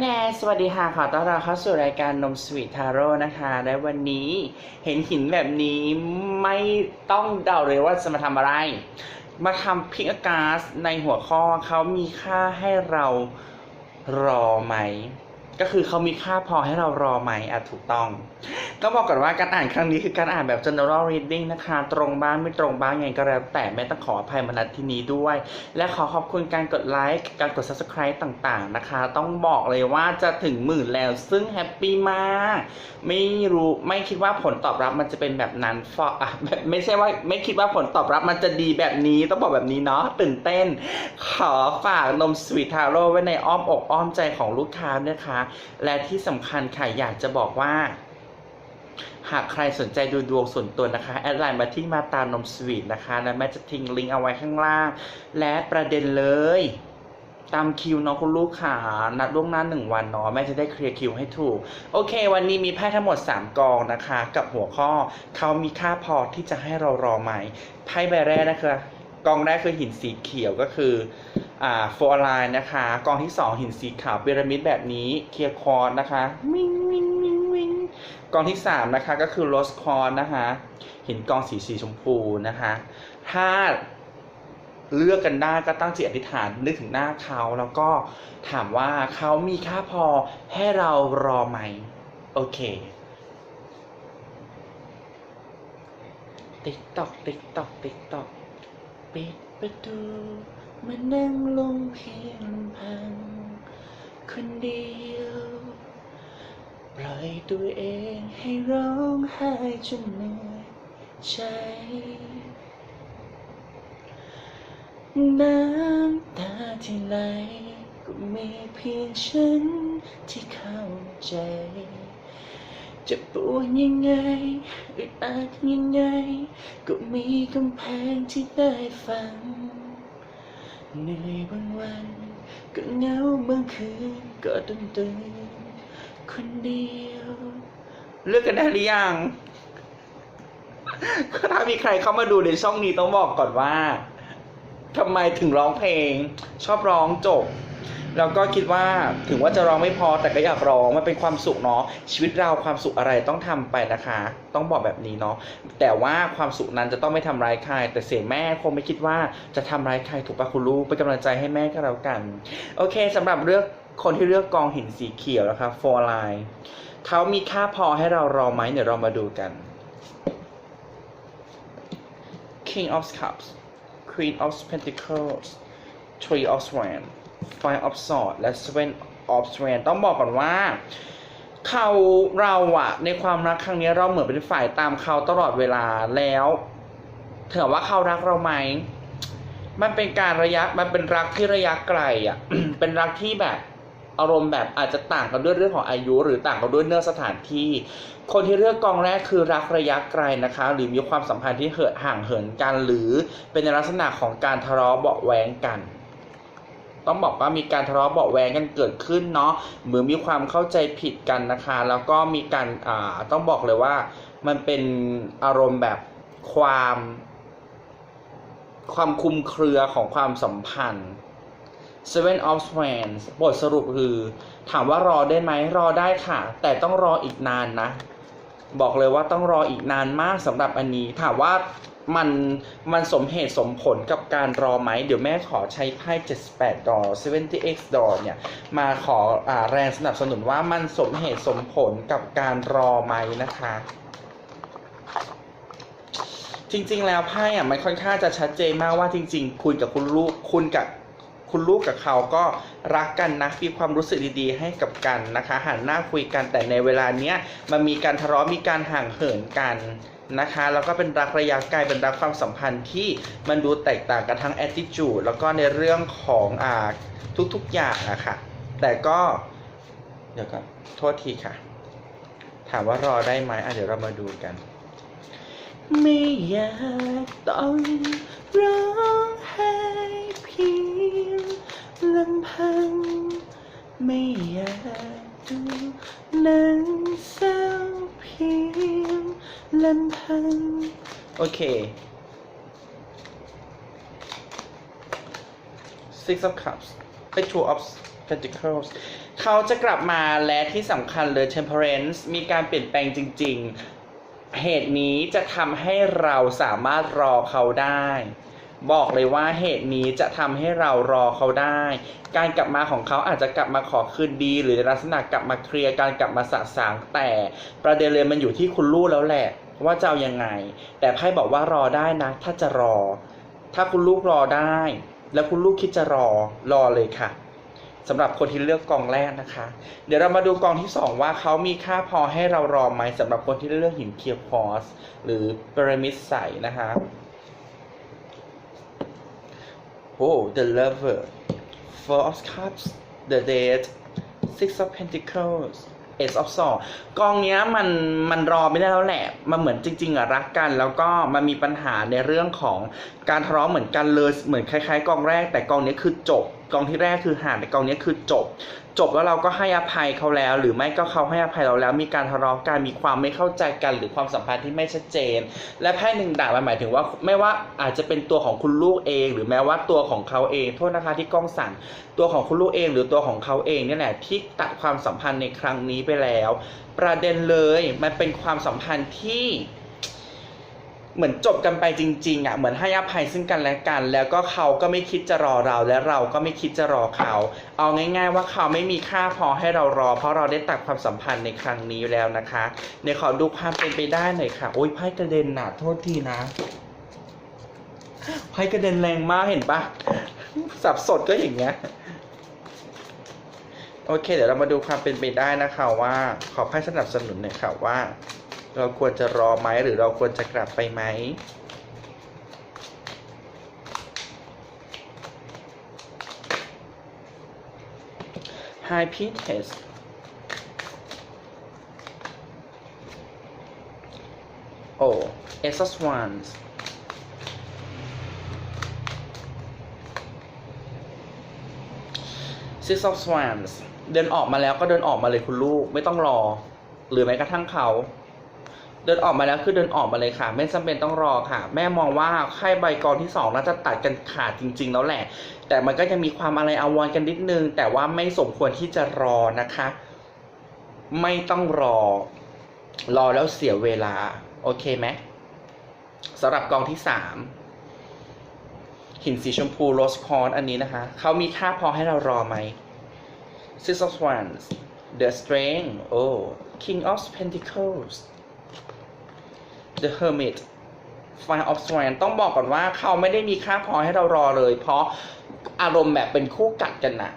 แนสวัสดีค่ะ ขอต้อนรับเข้าสู่รายการนมสวีททาโร่นะคะ และวันนี้เห็นหินแบบนี้ไม่ต้องเดาเลยว่าจะมาทำอะไร มาทำพิกกาสในหัวข้อเขามีค่าให้เรารอไหม ก็คือเขามีค่าพอให้เรารอไหมอะถูกต้อง ก็บอกก่อนว่าการอ่านครั้งนี้คือการอ่านแบบ general reading นะคะ ตรงบ้างไม่ตรงบ้างไงก็แล้วแต่ไม่ต้องขออภัยมาณที่นี้ด้วย และขอขอบคุณการกดไลค์การกด subscribe ต่างๆนะคะ ต้องบอกเลยว่าจะถึงหมื่นแล้วซึ่งแฮปปี้มาก ไม่รู้ไม่คิดว่าผลตอบรับมันจะเป็นแบบนั้นฟออะไม่ไม่ใช่ว่าไม่คิดว่าผลตอบรับมันจะดีแบบนี้ต้องบอกแบบนี้เนาะตื่นเต้น ขอฝากนมสวีททาโร่ไว้ในอ้อมอกอ้อมใจของลูกค้านะคะ และที่สำคัญค่ะอยากจะบอกว่า หากใครสนใจดูดวงส่วนตัวนะคะ แอดไลน์มาที่มาตานมสวีทนะคะ และแม่จะทิ้งลิงก์เอาไว้ข้างล่าง และประเด็นเลย ตามคิวเนาะคุณลูกค้านัดล่วงหน้าหนึ่งวันเนาะแม่จะได้เคลียร์คิวให้ถูก โอเค วันนี้มีไพ่ทั้งหมด 3 กองนะคะ กับหัวข้อเขามีค่าพอที่จะให้เรารอไหมไพ่ใบแรกนะคะกองแรกคือหินสีเขียวก็คืออ่าโฟร์ไลน์นะคะ กองที่ 2 หินสีขาวพีระมิดแบบนี้ เคลียร์คอร์นะคะวิงวิงวิงวิง กองที่ 3 นะคะก็คือโรสคอร์ดนะคะหินกองสีสีชมพูนะคะถ้าเลือกกันได้ก็ตั้งจิตอธิษฐานนึกถึงหน้าเขาแล้วก็ถามว่าเขามีค่าพอให้เรารอไหม โอเค ติ๊กตอกติ๊กตอกติ๊กตอกปิดประตูมานั่งลงเพียงพังคนเดียว ปล่อยตัวเองให้ร้องไห้จนเหนื่อยใจ น้ำตาที่ไหลก็มีเพียงฉันที่เข้าใจ จะปวดยังไงอึดอัดยังไง ก็มีกำแพงที่ได้ฟังเหนื่อยบางวันก็เหงาบางคืนก็ต้องตื่น คนเดียวเลือกกันได้หรือยังถ้ามีใครเข้ามาดูในช่องนี้ต้องบอกก่อนว่าทำไมถึงร้องเพลง ชอบร้องจบแล้วก็คิดว่าถึงว่าจะร้องไม่พอแต่ก็อยากร้องมันเป็นความสุขเนาะชีวิตเราความสุขอะไรต้องทำไปนะคะ ต้องบอกแบบนี้เนาะแต่ว่าความสุขนั้นจะต้องไม่ทำร้ายใคร แต่เสียแม่คงไม่คิดว่าจะทำร้ายใครถูกปะคุณลูกเป็นกำลังใจให้แม่ก็แล้วกัน โอเคสำหรับเลือก คนที่เลือกกองหินสีเขียวนะคะ four line เขามีค่าพอให้เรารอไหมเดี๋ยวเรามาดูกัน King of Cups Queen of Pentacles Three of Swords Five of Swords และ Seven of Swords ต้องบอกก่อนว่าเขาเราอะในความรักครั้งนี้เราเหมือนเป็นฝ่ายตามเขาตลอดเวลาแล้วถามว่าเขารักเราไหม มันเป็นการระยะ มันเป็นรักที่ระยะไกลอะเป็นรักที่แบบ อารมณ์แบบอาจจะต่างกันด้วยเรื่องของอายุ หรือต่างกันด้วยเนื้อสถานที่ คนที่เลือกกองแรกคือรักระยะไกลนะคะ หรือมีความสัมพันธ์ที่เหินห่างเหินกันหรือเป็นในลักษณะของการทะเลาะเบาะแวงกัน ต้องบอกว่ามีการทะเลาะเบาแวงกันเกิดขึ้นเนาะเหมือนมีความเข้าใจผิดกันนะคะ แล้วก็มีการอ่าต้องบอกเลยว่ามันเป็นอารมณ์แบบความ ความคุมเครือของความสัมพันธ์ Seven of Wands บทสรุปคือ ถามว่ารอได้ไหมรอได้ค่ะ แต่ต้องรออีกนานนะ บอกเลยว่าต้องรออีกนานมากสำหรับอันนี้ ถามว่ามันมันสมเหตุสมผลกับการรอไหม เดี๋ยวแม่ขอใช้ไพ่78ดอ 70x ดอเนี่ย มาขออาแรงสนับสนุนว่ามันสมเหตุสมผลกับการรอไหมนะคะจริง ๆ แล้วไพ่อะมันค่อนข้างจะชัดเจนมากว่าจริง ๆ คุณกับคุณลูกคุณกับ คุณลูกกับเขาก็รักกันนะมีความรู้สึกดีๆ ให้กับกันนะคะหันหน้าคุยกันแต่ในเวลาเนี้ยมันมีการทะเลาะมีการห่างเหินกันนะคะแล้วก็เป็นรักระยะไกลเป็นรักความสัมพันธ์ที่มันดูแตกต่างกันทั้ง attitude แล้วก็ในเรื่องของอ่าทุกๆอย่างอะค่ะแต่ก็เดี๋ยวก่อนโทษทีค่ะ ถามว่ารอได้ไหมอะเดี๋ยวเรามาดูกัน ไม่อยากต้องร้องไห้เพียง ลำพัง ไม่อยากดูหนังเศร้าเพียงลำพัง โอเค Six of Cups ไอ้ Two of Pentacles เขาจะกลับมาและที่สำคัญเลย temperance มีการเปลี่ยนแปลงจริง ๆ เหตุนี้จะทำให้เราสามารถรอเขาได้ บอกเลยว่าเหตุนี้จะทำให้เรารอเขาได้ การกลับมาของเขาอาจจะกลับมาขอคืนดี หรือลักษณะกลับมาเคลียร์การกลับมาสะสางแต่ประเด็นเลยมันอยู่ที่คุณลูกแล้วแหละ ว่าจะเอายังไง แต่ไพ่บอกว่ารอได้นะ ถ้าจะรอ ถ้าคุณลูกรอได้ แล้วคุณลูกคิดจะรอรอเลยค่ะสำหรับคนที่เลือกกองแรกนะคะ เดี๋ยวเรามาดูกองที่ 2 ว่าเขามีค่าพอให้เรารอไหมสำหรับคนที่เลือกหินเคียร์คอสหรือพีระมิดใสนะคะ โอ้ the lover four of cups the Date, six of pentacles ace of swords กองเนี้ยมันมันรอไม่ได้แล้วแหละ มันเหมือนจริง ๆอะรักกัน แล้วก็มันมีปัญหาในเรื่องของการทะเลาะเหมือนกันเลยเหมือนคล้ายๆ กองแรก แต่กองนี้คือจบ กองที่แรกคือห่างแต่กองนี้คือจบ จบแล้วเราก็ให้อภัยเขาแล้ว หรือไม่ก็เขาให้อภัยเราแล้ว มีการทะเลาะกันมีความไม่เข้าใจกันหรือความสัมพันธ์ที่ไม่ชัดเจน และไพ่หนึ่งดาบมันหมายถึงว่าไม่ว่าอาจจะเป็นตัวของคุณลูกเอง หรือแม้ว่าตัวของเขาเองโทษนะคะที่กล้องสั่นตัวของคุณลูกเอง หรือตัวของเขาเองเนี่ยแหละที่ตัดความสัมพันธ์ในครั้งนี้ไปแล้ว ประเด็นเลยมันเป็นความสัมพันธ์ที่ เหมือนจบกันไปจริงๆอะเหมือนให้อภัยซึ่งกันและกัน แล้วก็เขาก็ไม่คิดจะรอเราและเราก็ไม่คิดจะรอเขา เอาง่าย ๆ ว่าเขาไม่มีค่าพอให้เรารอ เพราะเราได้ตัดความสัมพันธ์ในครั้งนี้แล้วนะคะในขอดูความเป็นไปได้หน่อยค่ะโอ้ยไพ่กระเด็นน่ะโทษทีนะไพ่กระเด็นแรงมากเห็นปะสับสดก็อย่างเงี้ยโอเค เดี๋ยวเรามาดูความเป็นไปได้นะคะว่า ขอไพ่สนับสนุนหน่อยค่ะว่า เราควรจะรอไหมหรือเราควรจะกลับไปไหม High P test โอ้ Ace of Wands Six of Swans เดินออกมาแล้วก็เดินออกมาเลยคุณลูกไม่ต้องรอ หรือแม้กระทั่งเขา เดินออกมาแล้วคือเดินออกมาเลยค่ะ ไม่จำเป็นต้องรอค่ะ แม่มองว่าไข่ใบกรที่สองน่าจะตัดกันขาดจริง ๆ แล้วแหละ แต่มันก็ยังมีความอะไรอาวรกันนิดนึง แต่ว่าไม่สมควรที่จะรอนะคะ ไม่ต้องรอ รอแล้วเสียเวลา โอเคไหมสำหรับกองที่สามหินสีชมพูโรสคอร์อันนี้นะคะ เขามีค่าพอให้เรารอไหม Six of Wands The Strength oh King of Pentacles The Hermit Fire of Swan ต้องบอกก่อนว่าเขาไม่ได้มีค่าพอให้เรารอเลย เพราะอารมณ์แบบเป็นคู่กัดกันนะ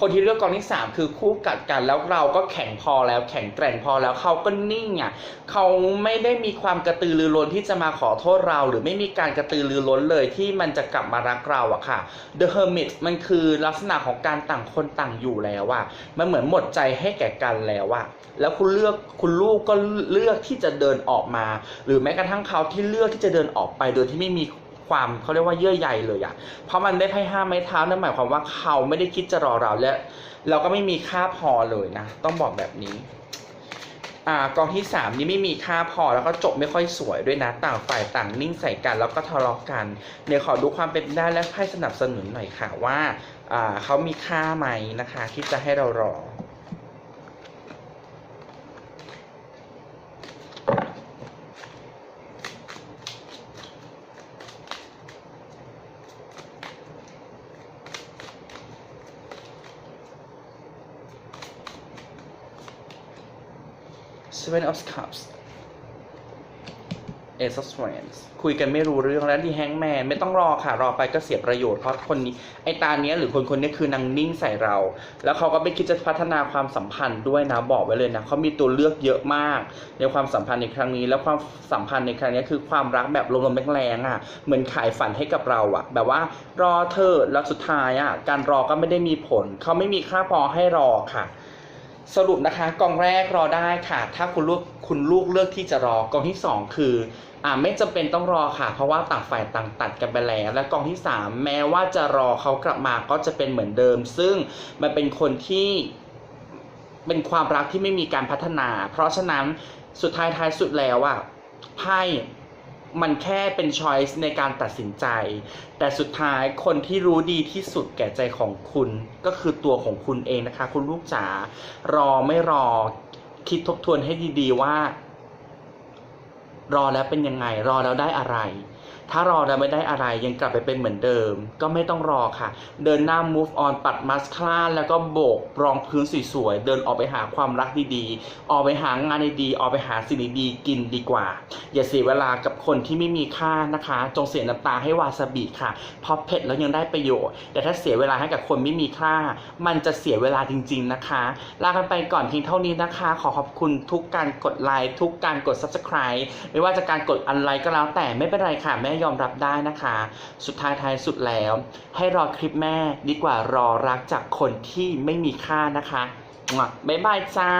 คนที่เลือกกองที่สามคือคู่กัดกันแล้วเราก็แข็งพอแล้วแข็งแกร่งพอแล้วเขาก็นิ่งอะเขาไม่ได้มีความกระตือรือร้นที่จะมาขอโทษเรา หรือไม่มีการกระตือรือร้นเลยที่มันจะกลับมารักเราอะค่ะ The Hermit มันคือลักษณะของการต่างคนต่างอยู่แล้วอะมันเหมือนหมดใจให้แก่กันแล้วอะแล้วคุณเลือกคุณลูกก็เลือกที่จะเดินออกมา หรือแม้กระทั่งเขาที่เลือกที่จะเดินออกไปโดยที่ไม่มี ความเขาเรียกว่าเยื่อใยเลยอะเพราะมันได้ไพ่ห้าไม้เท้านั่นหมายความว่าเขาไม่ได้คิดจะรอเราและ เราก็ไม่มีค่าพอเลยนะ ต้องบอกแบบนี้อ่ากองที่สามนี่ไม่มีค่าพอแล้วก็จบไม่ค่อยสวยด้วยนะต่างฝ่ายต่างนิ่งใส่กัน แล้วก็ทะเลาะกันเดี๋ยวขอดูความเป็นไปได้และให้สนับสนุนหน่อยค่ะว่าอ่าเขามีค่าไหมนะคะ ที่จะให้เรารอ Seven of Cups Ace of Wands คุยกันไม่รู้เรื่องแล้วดีแฮงแมนไม่ต้องรอค่ะ รอไปก็เสียประโยชน์เพราะคนนี้ ไอตาเนี้ยหรือคนคนนี้คือนางนิ่งใส่เรา แล้วเขาก็ไม่คิดจะพัฒนาความสัมพันธ์ด้วยนะ บอกไว้เลยนะเขามีตัวเลือกเยอะมาก ในความสัมพันธ์ในครั้งนี้ แล้วความสัมพันธ์ในครั้งนี้คือความรักแบบลมๆแรงๆอะ เหมือนขายฝันให้กับเราอะ แบบว่ารอเธอแล้วสุดท้ายอะการรอก็ไม่ได้มีผลเขาไม่มีค่าพอให้รอค่ะ สรุปนะคะกองแรกรอได้ค่ะ ถ้าคุณลูกคุณลูกเลือกที่จะรอกองที่สองคืออ่าไม่จำเป็นต้องรอค่ะ เพราะว่าต่างฝ่ายต่างตัดกันไปแล้ว และกองที่สามแม้ว่าจะรอเขากลับมาก็จะเป็นเหมือนเดิม ซึ่งมันเป็นคนที่เป็นความรักที่ไม่มีการพัฒนา เพราะฉะนั้นสุดท้ายท้ายสุดแล้วอะไพ่ มันแค่เป็นช้อยส์ในการตัดสินใจ แต่สุดท้ายคนที่รู้ดีที่สุดแก่ใจของคุณก็คือตัวของคุณเองนะคะ คุณลูกจ๋ารอไม่รอคิดทบทวนให้ดีๆว่า รอแล้วเป็นยังไง รอแล้วได้อะไร ถ้ารอแล้วไม่ได้อะไรยังกลับไปเป็นเหมือนเดิม ก็ไม่ต้องรอค่ะ เดินหน้า move on ปัดมัสคลาแล้วก็โบกรองพื้นสวยๆ เดินออกไปหาความรักดีๆ ออกไปหางานดีๆ ออกไปหาสิ่งดีๆ กินดีกว่า อย่าเสียเวลากับคนที่ไม่มีค่านะคะ จงเสียน้ำตาให้วาซาบิค่ะ เพราะเผ็ดแล้วยังได้ประโยชน์ แต่ถ้าเสียเวลาให้กับคนไม่มีค่า มันจะเสียเวลาจริง ๆนะคะ ลากันไปก่อนเพียงเท่านี้นะคะ ขอขอบคุณทุกการกดไลค์ทุกการกด subscribe ไม่ว่าจะการกดอันไลค์ก็แล้วแต่ไม่เป็นไรค่ะแม่ยอมรับได้นะคะ สุดท้ายท้ายสุดแล้ว ให้รอคลิปแม่ดีกว่ารอรักจากคนที่ไม่มีค่านะคะบ๊ายบายจ้า